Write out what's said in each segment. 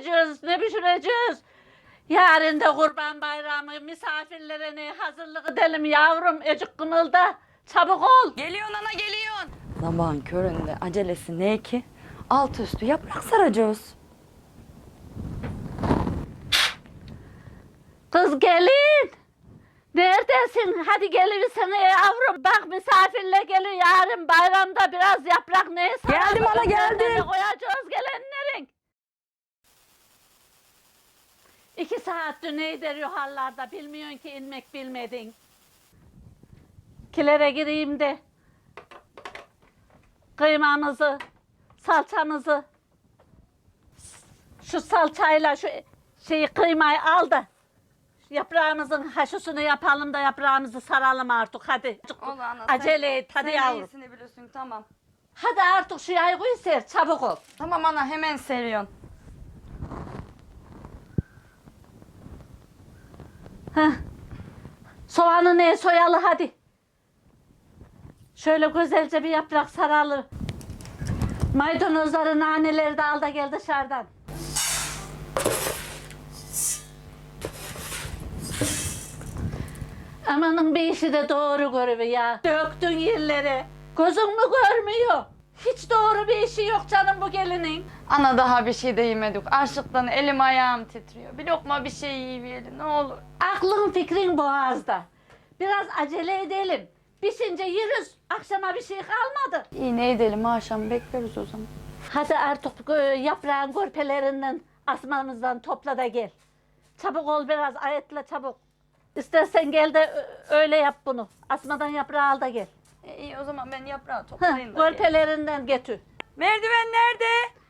pişireceğiz, ne pişireceğiz? Yarın da kurban bayramı, misafirlere ne hazırlık edelim yavrum. Ecik kımılda, çabuk ol. Geliyorsun ana geliyorsun. Sabahın köründe acelesi ne ki? Alt üstü yaprak saracağız. Kız gelin. Neredesin? Hadi geliversene yavrum. Bak misafirle geliyor yarın bayramda biraz yaprak neye saralım. Geldim ana, geldim. Koyacağız gelenlerin. İki saattir ne der yuharlarda bilmiyorsun ki inmek bilmedin. Kilere gireyim de kıymamızı, salçamızı şu salçayla şu şeyi kıymayı al da yaprağımızın haşusunu yapalım da yaprağımızı saralım artık hadi. Ol ana. Acele et hadi sen yavrum. iyisini biliyorsun tamam. Hadi artık şu yaygoyu ser çabuk ol. Tamam ana hemen seriyorsun. Heh. Soğanı ne soyalı hadi. Şöyle güzelce bir yaprak saralı. Maydanozları, naneleri de al da gel dışarıdan. Amanın bir işi de doğru görüyor ya. Döktün yerlere. Gözün mü görmüyor? Hiç doğru bir işi yok canım bu gelinin. Ana daha bir şey de yemedik. Açlıktan elim ayağım titriyor. Bir lokma bir şey yiyelim ne olur. Aklın fikrin boğazda. Biraz acele edelim. Pişince yeriz. Akşama bir şey kalmadı. İyi ne edelim akşam bekleriz o zaman. Hadi artık e, yaprağın görpelerinden asmamızdan topla da gel. Çabuk ol biraz ayetle çabuk. İstersen gel de öyle yap bunu. Asmadan yaprağı al da gel. E, iyi o zaman ben yaprağı toplayayım da. geleyim. getir. Merdiven nerede?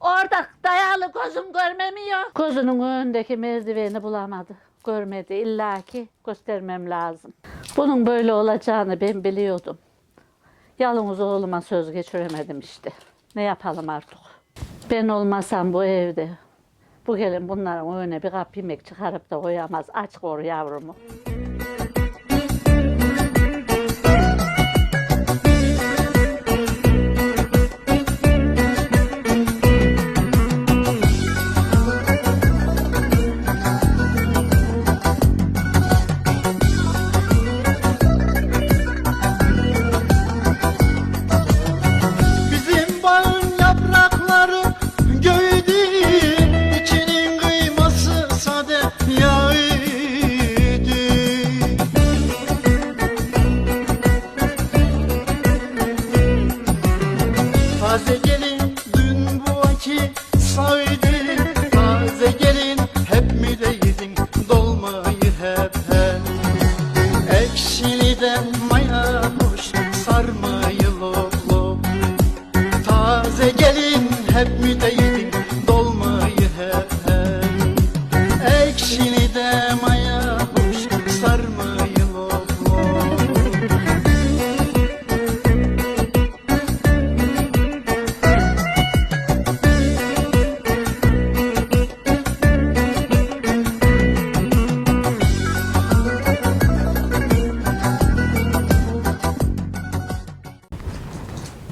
Orada dayalı gözüm görmemiyor. Gözünün önündeki merdiveni bulamadı. Görmedi. İlla ki göstermem lazım. Bunun böyle olacağını ben biliyordum. Yalnız oğluma söz geçiremedim işte. Ne yapalım artık. Ben olmasam bu evde. Bu gelin bunların önüne bir kap yemek çıkarıp da koyamaz. Aç koru yavrumu.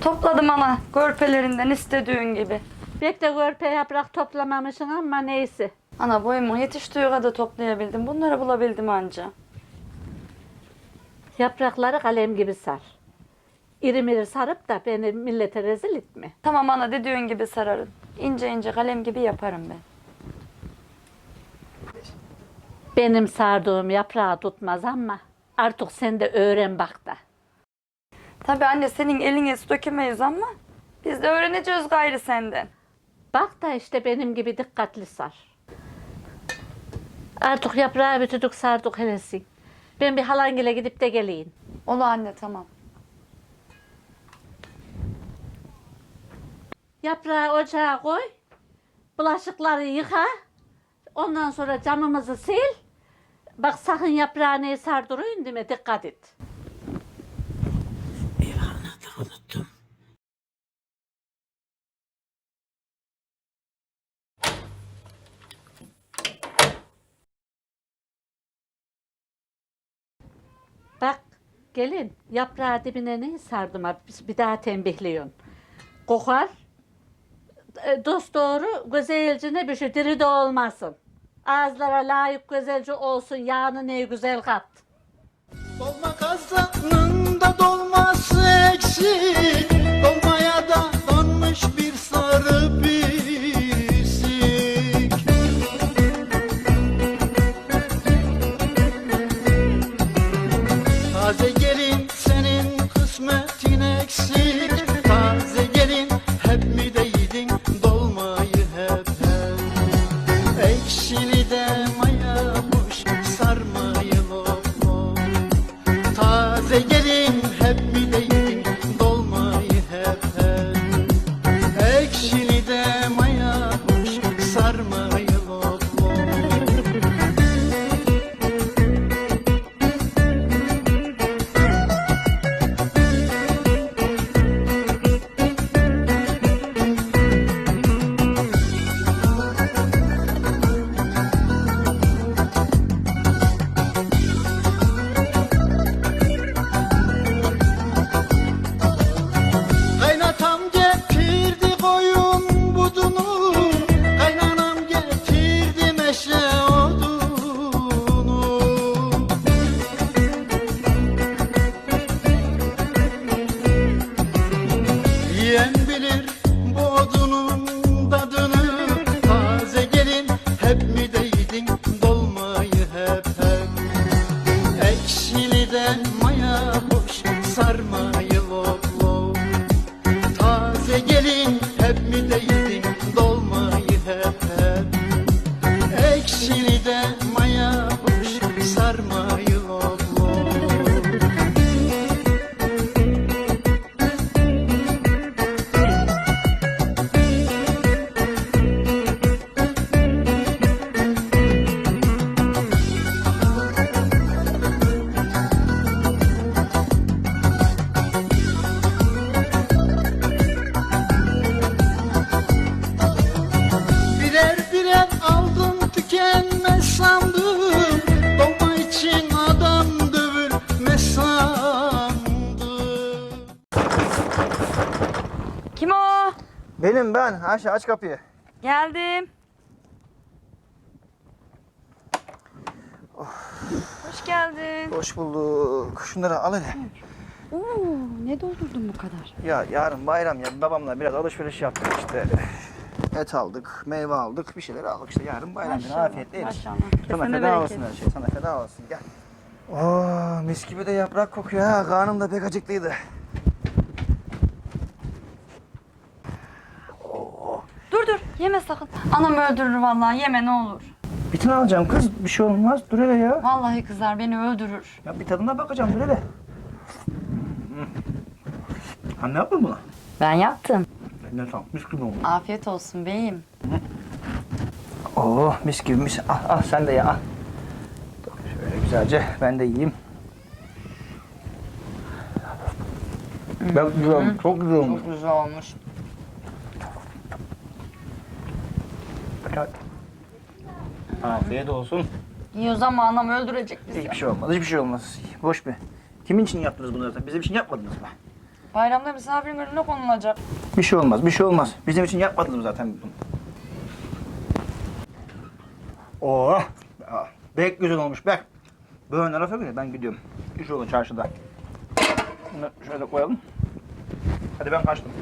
Topladım ana görpelerinden istediğin gibi. Bekle görpe yaprak toplamamışsın ama neyse. Ana boyumun yetiştiği kadar toplayabildim. Bunları bulabildim anca. Yaprakları kalem gibi sar. İri miri sarıp da beni millete rezil etme. Tamam ana dediğin gibi sararım. İnce ince kalem gibi yaparım ben. Benim sardığım yaprağı tutmaz ama artık sen de öğren bak da. Tabii anne senin eline su dökemeyiz ama biz de öğreneceğiz gayrı senden. Bak da işte benim gibi dikkatli sar. Artık yaprağı bütüdük sardık helesin. Ben bir halangile gidip de geleyim. Ola anne tamam. Yaprağı ocağa koy. Bulaşıkları yıka. Ondan sonra camımızı sil. Bak sakın yaprağı neye sardırıyorsun değil mi? Dikkat et. unuttum. Bak gelin yaprağı dibine ne sardım ha, bir- bir daha tembihliyorsun. Kokar e, dost doğru güzelcine bir şey diri de olmasın. Ağızlara layık güzelce olsun yağını ne güzel kat. Dolma kazanında dolması eksik Benim ben. Ayşe aç kapıyı. Geldim. Hoş geldin. Hoş bulduk. Şunları al hele. Oo, ne doldurdun bu kadar? Ya yarın bayram ya babamla biraz alışveriş yaptık işte. Et aldık, meyve aldık, bir şeyler aldık işte yarın bayram günü afiyetle yeriz. Maşallah. Sana Kesene feda bereket. olsun her şey, sana feda olsun gel. Oo, mis gibi de yaprak kokuyor ha, karnım da pek acıklıydı. Dur dur yeme sakın. Anam öldürür vallahi yeme ne olur. Bir tane alacağım kız, bir şey olmaz. Dur hele ya. Vallahi kızar beni öldürür. Ya bir tadına bakacağım, dur hele. Anne yaptın bunu? Ben yaptım. Ne tam, mis gibi olmuş. Afiyet olsun beyim. Oo mis gibi mis. Al al sen de ye al. Şöyle güzelce ben de yiyeyim. Bak güzel çok güzel olmuş. Çok güzel olmuş. Afiyet olsun. Yiyoruz ama anam öldürecek bizi. Hiçbir şey olmaz, hiçbir şey olmaz. Boş bir. Kimin için yaptınız bunları? zaten? Bizim için yapmadınız mı? Bayramda misafirin önüne konulacak. Bir şey olmaz, bir şey olmaz. Bizim için yapmadınız zaten bunu? Oo, aa, bek güzel olmuş bek. Böyle lafa göre ben gidiyorum. İş olun çarşıda. Bunu şöyle koyalım. Hadi ben kaçtım.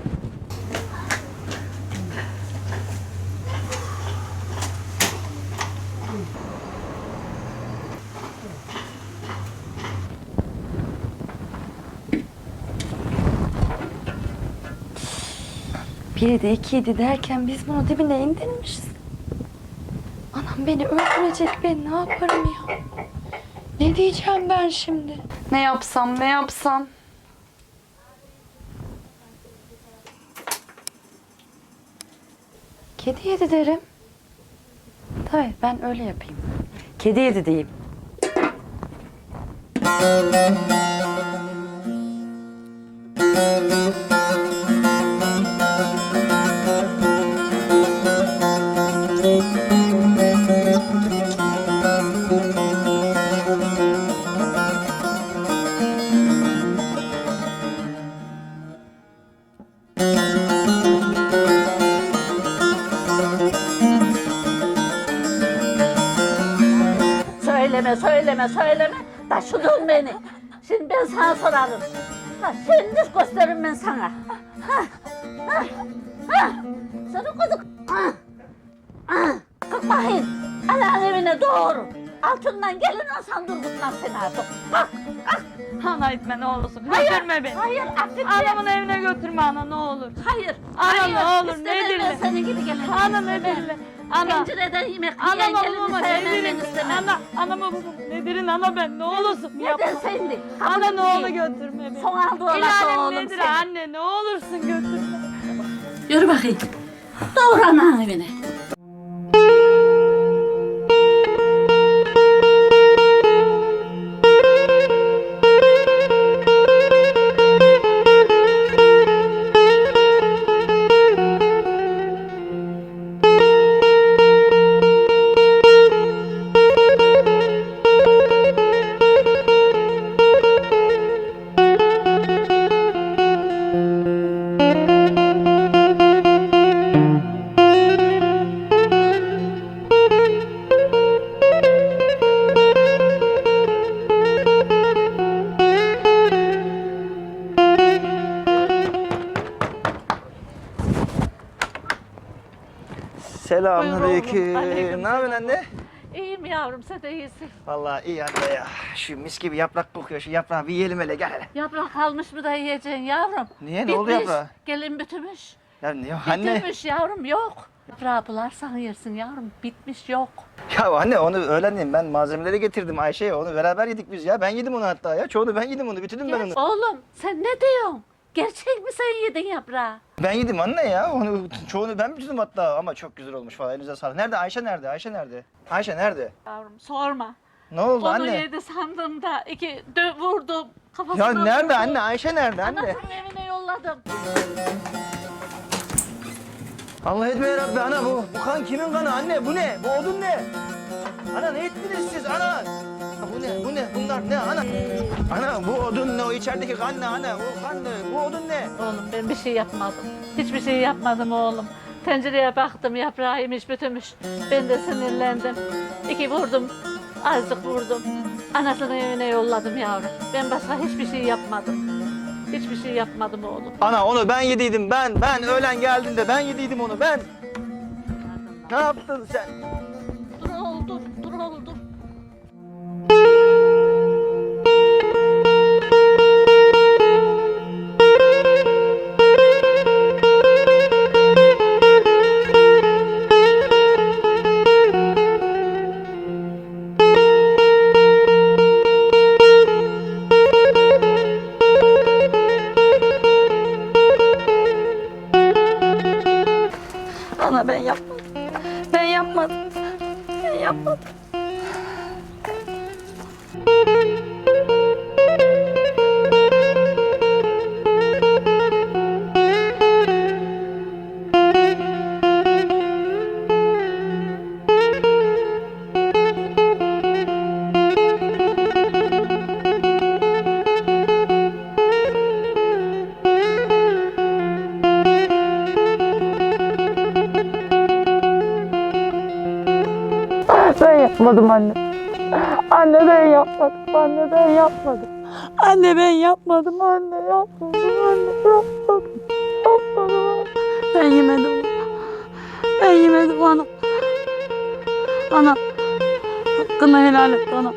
Biri de ikiydi derken biz bunu dibine indirmişiz. Anam beni öldürecek ben ne yaparım ya? Ne diyeceğim ben şimdi? Ne yapsam ne yapsam? Kedi yedi derim. Tabii ben öyle yapayım. Kedi yedi diyeyim. Şimdi ben sana sorarım. Ha, şimdi gösteririm ben sana. Ha, ha, ha. Sana kızık. Ha, ha. Kalk bakayım. Anan evine doğru. Altından gelin olsan durgutmam seni artık. Kalk, kalk. Ana etme ne olursun. Hayır, Götürme beni. Hayır, affetme. Anamın evine götürme ana ne olur. Hayır. Ana hayır. ne olur, İstemem ne ben dille? senin gibi gelin. Ana ne dille? Ana. Pencereden yemek yiyen Anam gelini babama sevmem ben nedirin? istemem. Ana, anama babam nedirin ana ben ne olursun yapma. Neden sendi? Ana ne olur götürme beni. Son aldı olası İlalim oğlum nedir anne ne olursun götürme. Yürü bakayım. Doğru anan evine. Ne yapıyorsun anne? İyiyim yavrum sen de iyisin. Vallahi iyi anne ya. Şu mis gibi yaprak kokuyor. Şu yaprağı bir yiyelim hele gel hele. Yaprak kalmış mı da yiyeceksin yavrum? Niye? Ne oldu yaprağa? Gelin bütümüş. Ya ne anne? Bitirmiş yavrum yok. Yaprağı bularsan yersin yavrum. Bitmiş yok. Ya anne onu öğlendim ben malzemeleri getirdim Ayşe'ye onu beraber yedik biz ya. Ben yedim onu hatta ya. Çoğunu ben yedim onu bitirdim ben onu. Oğlum sen ne diyorsun? Gerçek mi sen yedin yaprağı? Ben yedim anne ya. Onu çoğunu ben bitirdim hatta ama çok güzel olmuş falan. Elinize sağlık. Nerede Ayşe nerede? Ayşe nerede? Ayşe nerede? Yavrum sorma. Ne oldu Onu anne? yedi sandım da iki dö vurdum. Kafasına Ya nerede vurdum. anne? Ayşe nerede anne? Anasının evine yolladım. Allah etme ya Rabbi ana bu. Bu kan kimin kanı anne? Bu ne? Bu odun ne? Ana ne ettiniz siz ana? Bu ne? Bu ne? Bunlar ne ana? Ana bu odun ne? O içerideki kan ne ana? O kan ne? Bu odun ne? Oğlum ben bir şey yapmadım. Hiçbir şey yapmadım oğlum. Tencereye baktım yaprağı yemiş bütümüş. Ben de sinirlendim. İki vurdum. Azıcık vurdum. Anasının evine yolladım yavrum. Ben başka hiçbir şey yapmadım. Hiçbir şey yapmadım oğlum. Ana onu ben yediydim ben. Ben öğlen geldiğinde ben yediydim onu ben. Ne yaptın sen? Anne ben yapmadım. Anne ben yapmadım. Anne yapmadım. Anne yapmadım. Yapmadım. Ben yemedim. Ben yemedim ana. Ana. Hakkını helal et ana.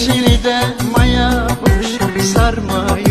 Ekşiliden maya boş sarmayı